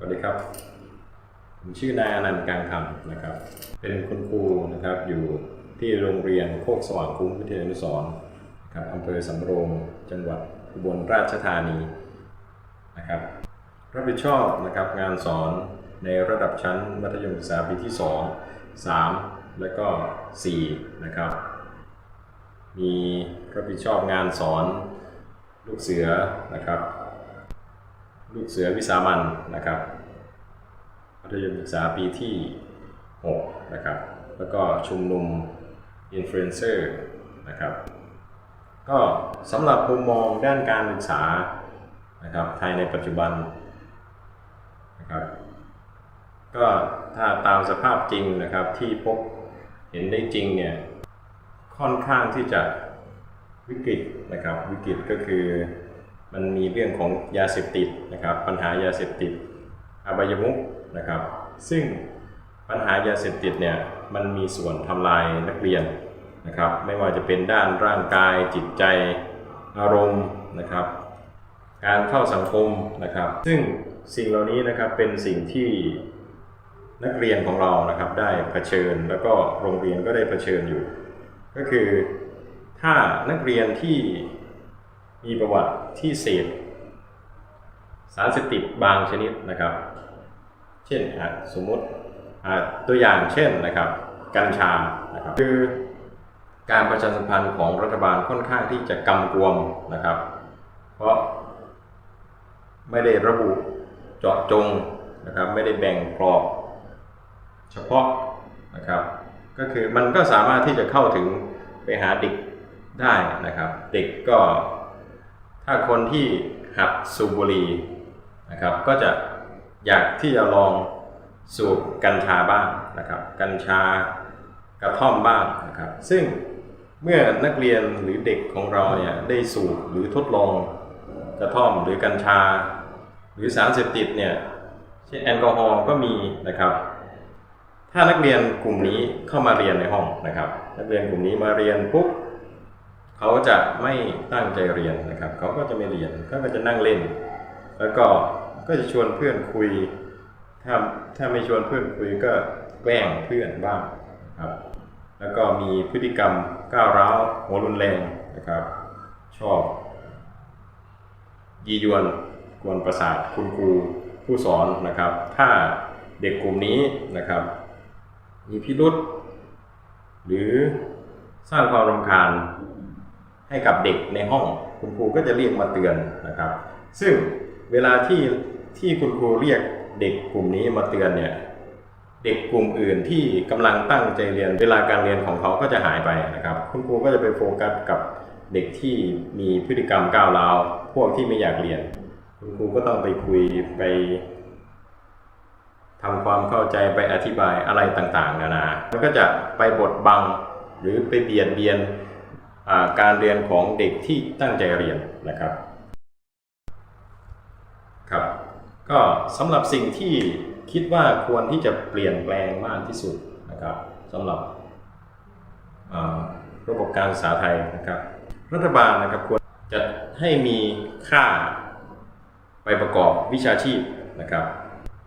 สวัสดีครับ ผมชื่อนายอนันต์กลางคำนะครับ เป็นคุณครูนะครับอยู่ที่โรงเรียนโคกสว่างคุ้มวิทยานุสรนะครับอำเภอสำโรงจังหวัดอุบลราชธานีนะครับรับผิดชอบนะครับงานสอนในระดับชั้นมัธยมศึกษาปีที่ 2 3 และก็4นะครับมีรับผิดชอบงานสอนลูกเสือนะครับ ลูกเสือวิสามันนะครับมัธยมศึกษาปีที่ 6 นะครับ แล้วก็ชุมนุมอินฟลูเอนเซอร์นะครับ ก็สำหรับมุมมองด้านการศึกษานะครับไทยในปัจจุบันนะครับก็ถ้าตามสภาพจริงนะครับที่พบเห็นได้จริงเนี่ยค่อนข้างที่จะวิกฤตนะครับวิกฤตก็คือ มันมีเรื่องของยาเสพติดนะครับ ปัญหายาเสพติดอบายมุขนะครับ ซึ่งปัญหายาเสพติดเนี่ยมันมีส่วนทำลายนักเรียนนะครับ ไม่ว่าจะเป็นด้านร่างกายจิตใจอารมณ์นะครับ การเข้าสังคมนะครับ ซึ่งสิ่งเหล่านี้นะครับเป็นสิ่งที่นักเรียนของเรานะครับได้เผชิญแล้วก็โรงเรียนก็ได้เผชิญอยู่ ก็คือถ้านักเรียนที่ มีประวัติที่เสพสารเสพติดบางชนิดนะครับ เช่นสมมติตัวอย่างเช่นนะครับ กัญชานะครับคือการประชาสัมพันธ์ของรัฐบาลค่อนข้างที่จะกำกวมนะครับ เพราะไม่ได้ระบุเจาะจงนะครับ ไม่ได้แบ่งกรอบเฉพาะนะครับ ก็คือมันก็สามารถที่จะเข้าถึงไปหาเด็กได้นะครับ เด็กก็ ถ้าคนที่หัดสูบบุหรี่นะครับ ก็จะอยากที่จะลองสูบกัญชาบ้างนะครับ กัญชากระท่อมบ้างนะครับ ซึ่งเมื่อนักเรียนหรือเด็กของเราเนี่ยได้สูบหรือทดลองกระท่อมหรือกัญชา หรือสารเสพติดเนี่ยเช่นแอลกอฮอล์ก็มีนะครับ ถ้านักเรียนกลุ่มนี้เข้ามาเรียนในห้องนะครับ นักเรียนกลุ่มนี้มาเรียนปุ๊บ เขาจะไม่ตั้งใจเรียนนะครับ เขาก็จะไม่เรียนเขาก็จะนั่งเล่น แล้วก็ก็จะชวนเพื่อนคุย ถ้าถ้าไม่ชวนเพื่อนคุยก็แกล้งเพื่อนบ้างนะครับ แล้วก็มีพฤติกรรมก้าวร้าวหัวรุนแรงนะครับ ชอบ ยียวนกวนประสาทคุณครูผู้สอนนะครับ ถ้าเด็กกลุ่มนี้นะครับ มีพิรุษหรือสร้างความรำคาญ ให้กับเด็กในห้องคุณครูก็จะเรียกมาเตือนนะครับ ซึ่งเวลาที่ที่คุณครูเรียกเด็กกลุ่มนี้มาเตือนเนี่ยเด็กกลุ่มอื่นที่กำลังตั้งใจเรียนเวลาการเรียนของเขาก็จะหายไปนะครับ คุณครูก็จะไปโฟกัสกับเด็กที่มีพฤติกรรมก้าวร้าวพวกที่ไม่อยากเรียน คุณครูก็ต้องไปคุยไปทำความเข้าใจไปอธิบายอะไรต่างๆ นานา มันก็จะไปบดบังหรือไปเบียดเบียน การเรียนของเด็กที่ตั้งใจเรียนนะครับครับก็สำหรับสิ่งที่คิดว่าควรที่จะเปลี่ยนแปลงมากที่สุดนะครับสำหรับระบบการศึกษาไทยนะครับ รัฐบาลนะครับควรจะให้มีค่าไปประกอบวิชาชีพนะครับ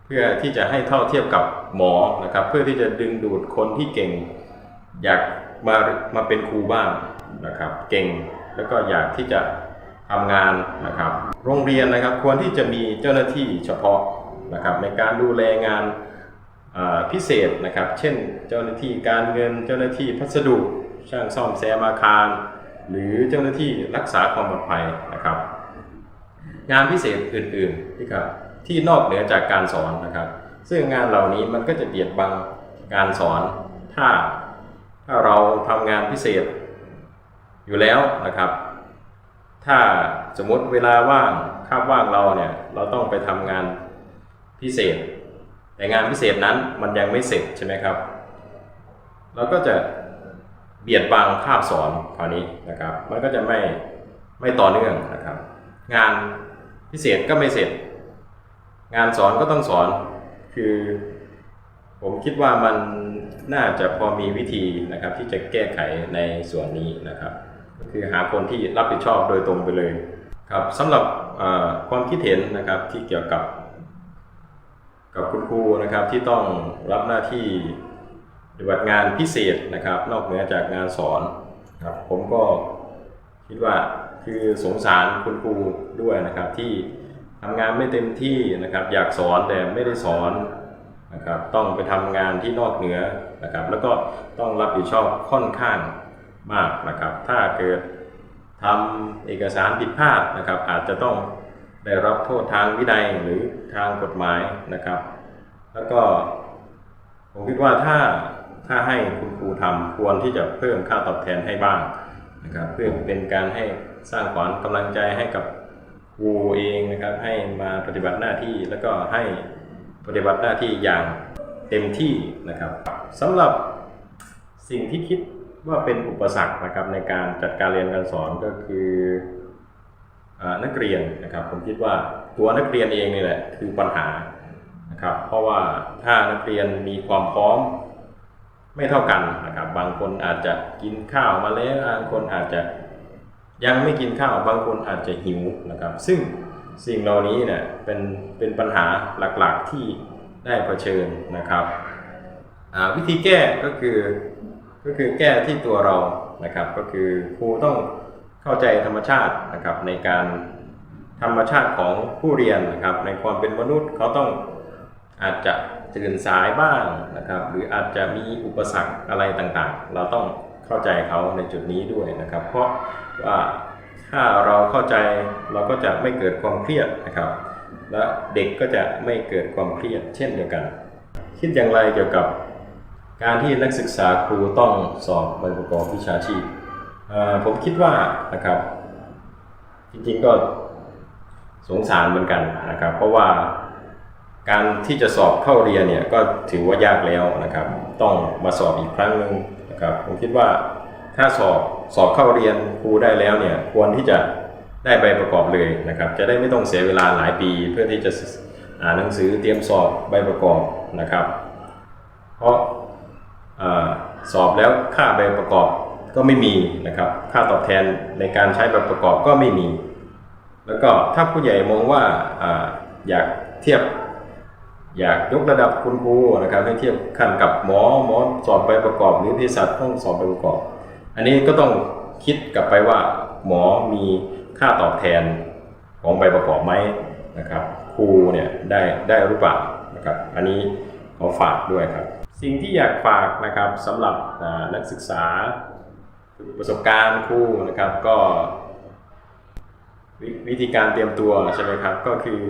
เพื่อที่จะให้เท่าเทียบกับหมอนะครับ เพื่อที่จะดึงดูดคนที่เก่ง อยากมามาเป็นครูบ้าง นะครับเก่งแล้วก็อยากที่จะทำงานนะครับ โรงเรียนนะครับควรที่จะมีเจ้าหน้าที่เฉพาะนะครับในการดูแลงานพิเศษนะครับ เช่นเจ้าหน้าที่การเงินเจ้าหน้าที่พัสดุช่างซ่อมแซมอาคาร หรือเจ้าหน้าที่รักษาความปลอดภัยนะครับ งานพิเศษอื่นๆที่ครับที่นอกเหนือจากการสอนนะครับ ซึ่งงานเหล่านี้มันก็จะเบียดบังการสอน ถ้าถ้าเราทำงานพิเศษ อยู่แล้วนะครับ ถ้าสมมติเวลาว่างคาบว่างเราเนี่ยเราต้องไปทำงานพิเศษ แต่งานพิเศษนั้นมันยังไม่เสร็จใช่ไหมครับ เราก็จะเบียดบังคาบสอนคราวนี้นะครับ มันก็จะไม่ไม่ต่อเนื่องนะครับ งานพิเศษก็ไม่เสร็จ งานสอนก็ต้องสอนคือ ผมคิดว่ามันน่าจะพอมีวิธีนะครับที่จะแก้ไขในส่วนนี้นะครับ คือหาคนที่รับผิดชอบโดยตรงไปเลยครับสำหรับความคิดเห็นนะครับที่เกี่ยวกับ กับคุณครูนะครับที่ต้องรับหน้าที่ปฏิบัติงานพิเศษนะครับ นอกเหนือจากงานสอนครับผมก็คิดว่าคือสงสารคุณครูด้วยนะครับที่ทำงานไม่เต็มที่นะครับ อยากสอนแต่ไม่ได้สอนนะครับ ต้องไปทำงานที่นอกเหนือนะครับ แล้วก็ต้องรับผิดชอบค่อนข้าง มากนะครับ ถ้าเกิดทำเอกสารผิดพลาดนะครับ อาจจะต้องได้รับโทษทางวินัยหรือทางกฎหมายนะครับ แล้วก็ผมคิดว่าถ้าถ้าให้คุณครูทำควรที่จะเพิ่มค่าตอบแทนให้บ้างนะครับ เพื่อเป็นการให้สร้างขวัญกำลังใจให้กับครูเองนะครับ ให้มาปฏิบัติหน้าที่แล้วก็ให้ปฏิบัติหน้าที่อย่างเต็มที่นะครับสำหรับสิ่งที่คิด ว่าเป็นอุปสรรคนะครับในการจัดการเรียนการสอนก็คืออนักเรียนนะครับ ผมคิดว่าตัวนักเรียนเองนี่แหละคือปัญหานะครับ เพราะว่าถ้านักเรียนมีความพร้อมไม่เท่ากันนะครับ บางคนอาจจะกินข้าวมาแล้วบางคนอาจจะยังไม่กินข้าวบางคนอาจจะหิวนะครับ ซึ่งสิ่งเหล่านี้เนี่ยเป็นเป็นปัญหาหลักๆที่ได้เผชิญนะครับวิธีแก้ก็คือ ก็คือแก้ที่ตัวเรานะครับ ก็คือครูต้องเข้าใจธรรมชาตินะครับ ในการธรรมชาติของผู้เรียนนะครับ ในความเป็นมนุษย์เขาต้องอาจจะตื่นสายบ้างนะครับ หรืออาจจะมีอุปสรรคอะไรต่างๆ เราต้องเข้าใจเขาในจุดนี้ด้วยนะครับ เพราะว่าถ้าเราเข้าใจเราก็จะไม่เกิดความเครียดนะครับ และเด็กก็จะไม่เกิดความเครียดเช่นเดียวกัน คิดอย่างไรเกี่ยวกับ การที่นักศึกษาครูต้องสอบใบประกอบวิชาชีพผมคิดว่านะครับ จริงๆก็สงสารเหมือนกันนะครับ เพราะว่าการที่จะสอบเข้าเรียนเนี่ยก็ถือว่ายากแล้วนะครับ ต้องมาสอบอีกครั้งหนึ่งนะครับผมคิดว่าถ้าสอบสอบเข้าเรียนครูได้แล้วเนี่ยควรที่จะได้ใบประกอบเลยนะครับ จะได้ไม่ต้องเสียเวลาหลายปี เพื่อที่จะอ่านหนังสือเตรียมสอบใบประกอบนะครับ เพราะ สอบแล้วค่าใบประกอบก็ไม่มีนะครับ ค่าตอบแทนในการใช้ใบประกอบก็ไม่มี แล้วก็ถ้าผู้ใหญ่มองว่าออยากเทียบ อยากยกระดับคุณครูนะครับให้เทียบขั้นกับหมอหมอสอบใบประกอบหรือเภสัชต้องสอบใบประกอบ อันนี้ก็ต้องคิดกลับไปว่าหมอมีค่าตอบแทนของใบประกอบไหมนะครับครูเนี่ยได้ได้หรือเปล่านะครับ อันนี้ขอฝากด้วยครับ สิ่งที่อยากฝากนะครับสำหรับนักศึกษาประสบการณ์ครูนะครับก็วิวิธีการเตรียมตัวใช่ไหมครับก็คือ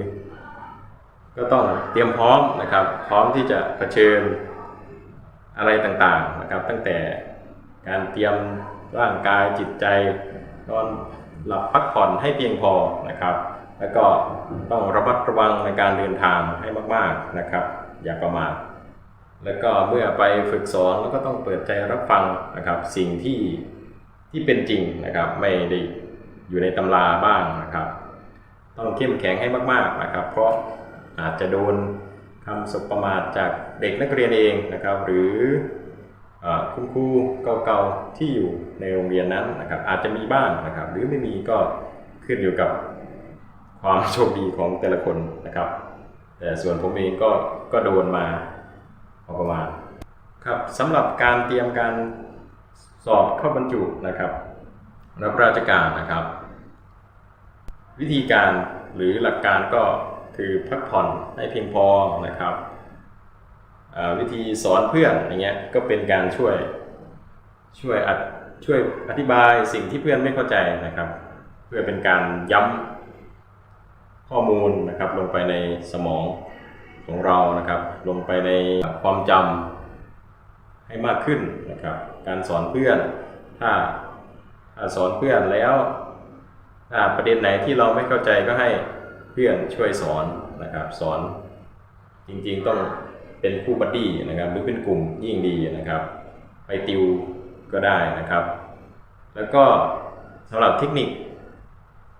ก็ต้องเตรียมพร้อมนะครับ พร้อมที่จะเผชิญอะไรต่างๆนะครับ ตั้งแต่การเตรียมร่างกายจิตใจนอนหลับพักผ่อนให้เพียงพอนะครับ แล้วก็ต้องระมัดระวังในการเดินทางให้มากๆนะครับ อย่าประมาท แล้วก็เมื่อไปฝึกสอนแล้วก็ต้องเปิดใจรับฟังนะครับ สิ่งที่ที่เป็นจริงนะครับ ไม่ได้อยู่ในตำราบ้างนะครับ ต้องเข้มแข็งให้มากๆนะครับ เพราะอาจจะโดนคำสบประมาทจากเด็กนักเรียนเองนะครับ หรืออคุณครูเก่าๆที่อยู่ในโรงเรียนนั้นนะครับ อาจจะมีบ้างนะครับ หรือไม่มีก็ขึ้นอยู่กับความโชคดีของแต่ละคนนะครับ แต่ส่วนผมเองก็ก็โดนมา อประมาณ ครับสำหรับการเตรียมการสอบเข้าบรรจุนะครับรับราชการนะครับ วิธีการหรือหลักการก็คือพักผ่อนให้เพียงพอนะครับวิธีสอนเพื่อนอย่างเงี้ยก็เป็นการช่วยช่วยอธิช่วยอธิบายสิ่งที่เพื่อนไม่เข้าใจนะครับ เพื่อเป็นการย้ำข้อมูลนะครับลงไปในสมอง ของเรานะครับ ลงไปในความจำให้มากขึ้นนะครับ การสอนเพื่อนถ้าถ้าสอนเพื่อนแล้วถ้าประเด็นไหนที่เราไม่เข้าใจก็ให้เพื่อนช่วยสอนนะครับ สอนจริงๆต้องเป็นคู่บัดดี้นะครับ หรือเป็นกลุ่มยิ่งดีนะครับ ไปติวก็ได้นะครับ แล้วก็สำหรับเทคนิค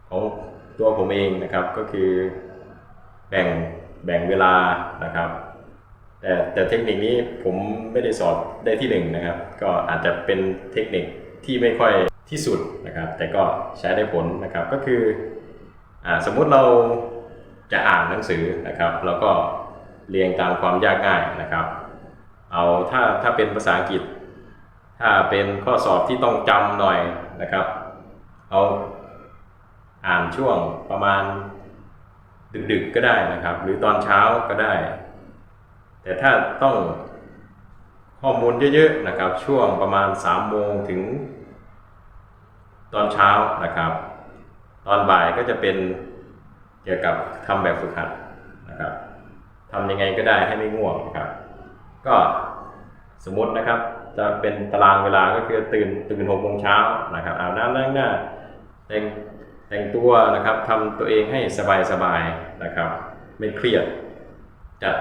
ของตัวผมเองนะครับก็คือแบ่ง แบ่งเวลานะครับ แต่แต่เทคนิคนี้ผมไม่ได้สอบได้ที่หนึ่งนะครับ ก็อาจจะเป็นเทคนิคที่ไม่ค่อยที่สุดนะครับ แต่ก็ใช้ได้ผลนะครับก็คืออสมมุติเราจะอ่านหนังสือนะครับแล้วก็เรียงตามความยากง่ายนะครับ เอาถ้าถ้าเป็นภาษาอังกฤษ ถ้าเป็นข้อสอบที่ต้องจำหน่อยนะครับ เอาอ่านช่วงประมาณ ดึกๆก็ได้นะครับ หรือตอนเช้าก็ได้ แต่ถ้าต้องข้อมูลเยอะๆนะครับ ช่วงประมาณ3โมงถึง ตอนเช้านะครับ ตอนบ่ายก็จะเป็นเกี่ยวกับทำแบบฝึกหัดนะครับทำยังไงก็ได้ให้ไม่ง่วงนะครับ ก็สมมตินะครับ จะเป็นตารางเวลาก็คือตื่นตื่นหกโมงเช้านะครับอาบน้ำล้างหน้าแต่ง แต่งตัวนะครับทำตัวเองให้สบายๆนะครับ ไม่เครียดจัด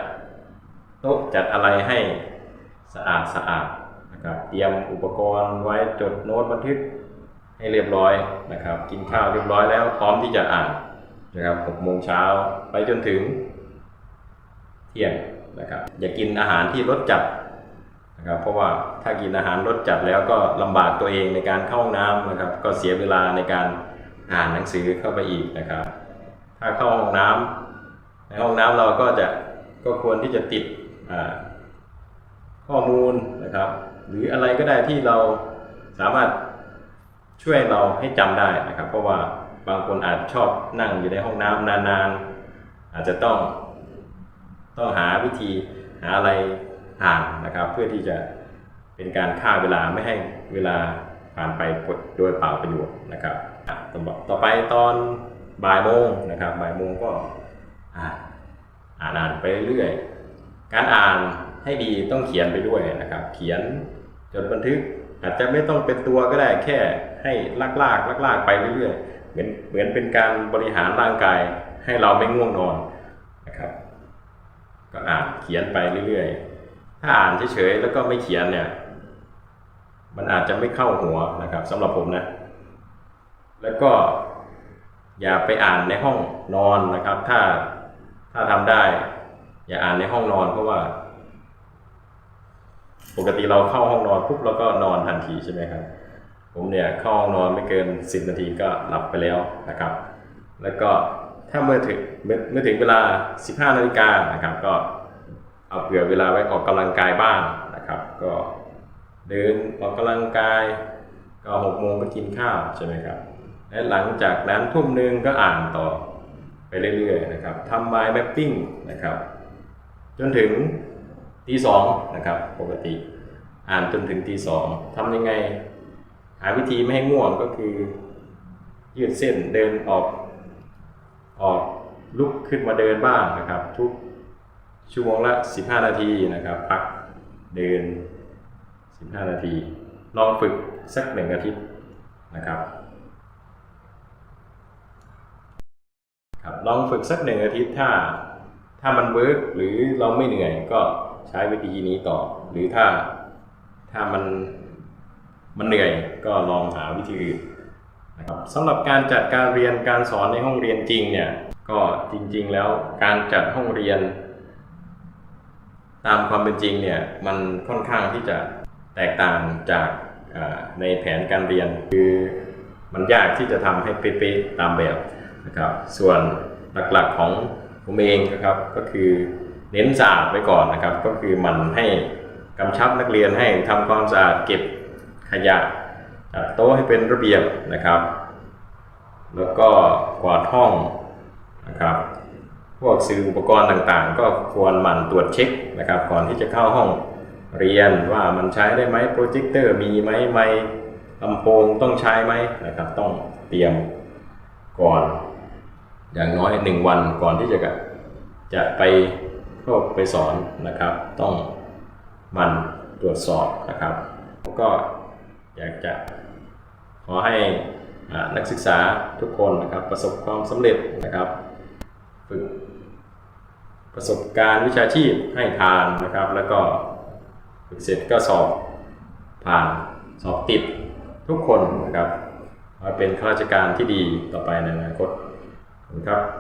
โต๊ะจัดอะไรให้สะอาดสะอาดนะครับเตรียมอุปกรณ์ไว้จดโน้ตบันทึกให้เรียบร้อยนะครับ กินข้าวเรียบร้อยแล้วพร้อมที่จะอ่านนะครับหกโมงเช้าไปจนถึงเที่ยงนะครับอย่ากินอาหารที่รสจัดนะครับเพราะว่าถ้ากินอาหารรสจัดแล้วก็ลำบากตัวเองในการเข้าห้องน้ำนะครับ ก็เสียเวลาในการ อ่านหนังสือเข้าไปอีกนะครับ ถ้าเข้าห้องน้ำในห้องน้ำเราก็จะก็ควรที่จะติดข้อมูลนะครับ หรืออะไรก็ได้ที่เราสามารถช่วยเราให้จำได้นะครับ เพราะว่าบางคนอาจชอบนั่งอยู่ในห้องน้ำนานๆ อาจจะต้องต้องหาวิธีหาอะไรอ่านนะครับ เพื่อที่จะเป็นการฆ่าเวลาไม่ให้เวลาผ่านไปโดยเปล่าประโยชน์นะครับ ต่อต่อไปตอนบ่ายโมงนะครับบ่ายโมงก็อ่านอ่านอ่านไปเรื่อยการอ่านให้ดีต้องเขียนไปด้วยนะครับ เขียนจดบันทึกอาจจะไม่ต้องเป็นตัวก็ได้แค่ให้ลากลากลากลากๆไปเรื่อยๆเหมือนเหมือนเป็นการบริหารร่างกายให้เราไม่ง่วงนอนนะครับ ก็อ่านเขียนไปเรื่อยๆ ถ้าอ่านเฉยๆแล้วก็ไม่เขียนเนี่ย มันอาจจะไม่เข้าหัวนะครับสำหรับผมนะ แล้วก็อย่าไปอ่านในห้องนอนนะครับ ถ้าถ้าทำได้ อย่าอ่านในห้องนอนเพราะว่า ปกติเราเข้าห้องนอนปุ๊บเราก็นอนทันทีใช่ไหมครับ ผมเนี่ยเข้าห้องนอนไม่เกิน10นาทีก็หลับไปแล้วนะครับ แล้วก็ถ้าเมื่อถึงเมื่อถึงเวลา 15นาฬิกานะครับ ก็เอาเผื่อเวลาไว้ออกกำลังกายบ้างนะครับ ก็เดินออกกำลังกาย ก็หกโมงก็กินข้าวใช่ไหมครับ และหลังจากนั้นทุ่มหนึ่งก็อ่านต่อไปเรื่อยๆนะครับทำ mind mapping นะครับ จนถึงตีสองนะครับปกติ อ่านจนถึงตีสองทำยังไง หาวิธีไม่ให้ง่วงก็คือ ยืดเส้นเดินออกออกลุกขึ้นมาเดินบ้างนะครับ ทุกชั่วโมงละ 15 นาทีนะครับ พักเดิน 15 นาที ลองฝึกสักหนึ่งอาทิตย์นะครับ ครับลองฝึกสักหนึ่งอาทิตย์ถ้า ถ้ามันเวิร์กหรือเราไม่เหนื่อยก็ใช้วิธีนี้ต่อ หรือถ้าถ้ามันมันเหนื่อยก็ลองหาวิธีอื่นนะครับสำหรับการจัดการเรียนการสอนในห้องเรียนจริงเนี่ยก็จริง ๆ แล้วการจัดห้องเรียน ตามความเป็นจริงเนี่ยมันค่อนข้างที่จะแตกต่างจากในแผนการเรียน คือมันยากที่จะทำให้เป๊ะๆตามแบบ นะครับส่วนหลักๆของผมเองนะครับก็คือเน้นสะอาดไว้ก่อนนะครับ ก็คือมันให้กำชับนักเรียนให้ทำความสะอาดเก็บขยะจัดโต๊ะให้เป็นระเบียบนะครับ แล้วก็กวาดห้องนะครับพวกสื่ออุปกรณ์ต่างๆ ก็ควรหมั่นตรวจเช็คนะครับ ก่อนที่จะเข้าห้องเรียนว่ามันใช้ได้ไหมโปรเจคเตอร์มีไหมไมค์ลำโพงต้องใช้ไหมนะครับ ต้องเตรียมก่อน อย่างน้อยหนึ่งวันก่อนที่จะจะไปเข้าไปสอนนะครับ ต้องมันตรวจสอบนะครับแล้วก็อยากจะขอให้นักศึกษาทุกคนนะครับประสบความสำเร็จนะครับฝึกประสบการณ์วิชาชีพให้ผ่านนะครับ แล้วก็ฝึกเสร็จก็สอบผ่านสอบติดทุกคนนะครับมาเป็นข้าราชการที่ดีต่อไปในอนาคต 你看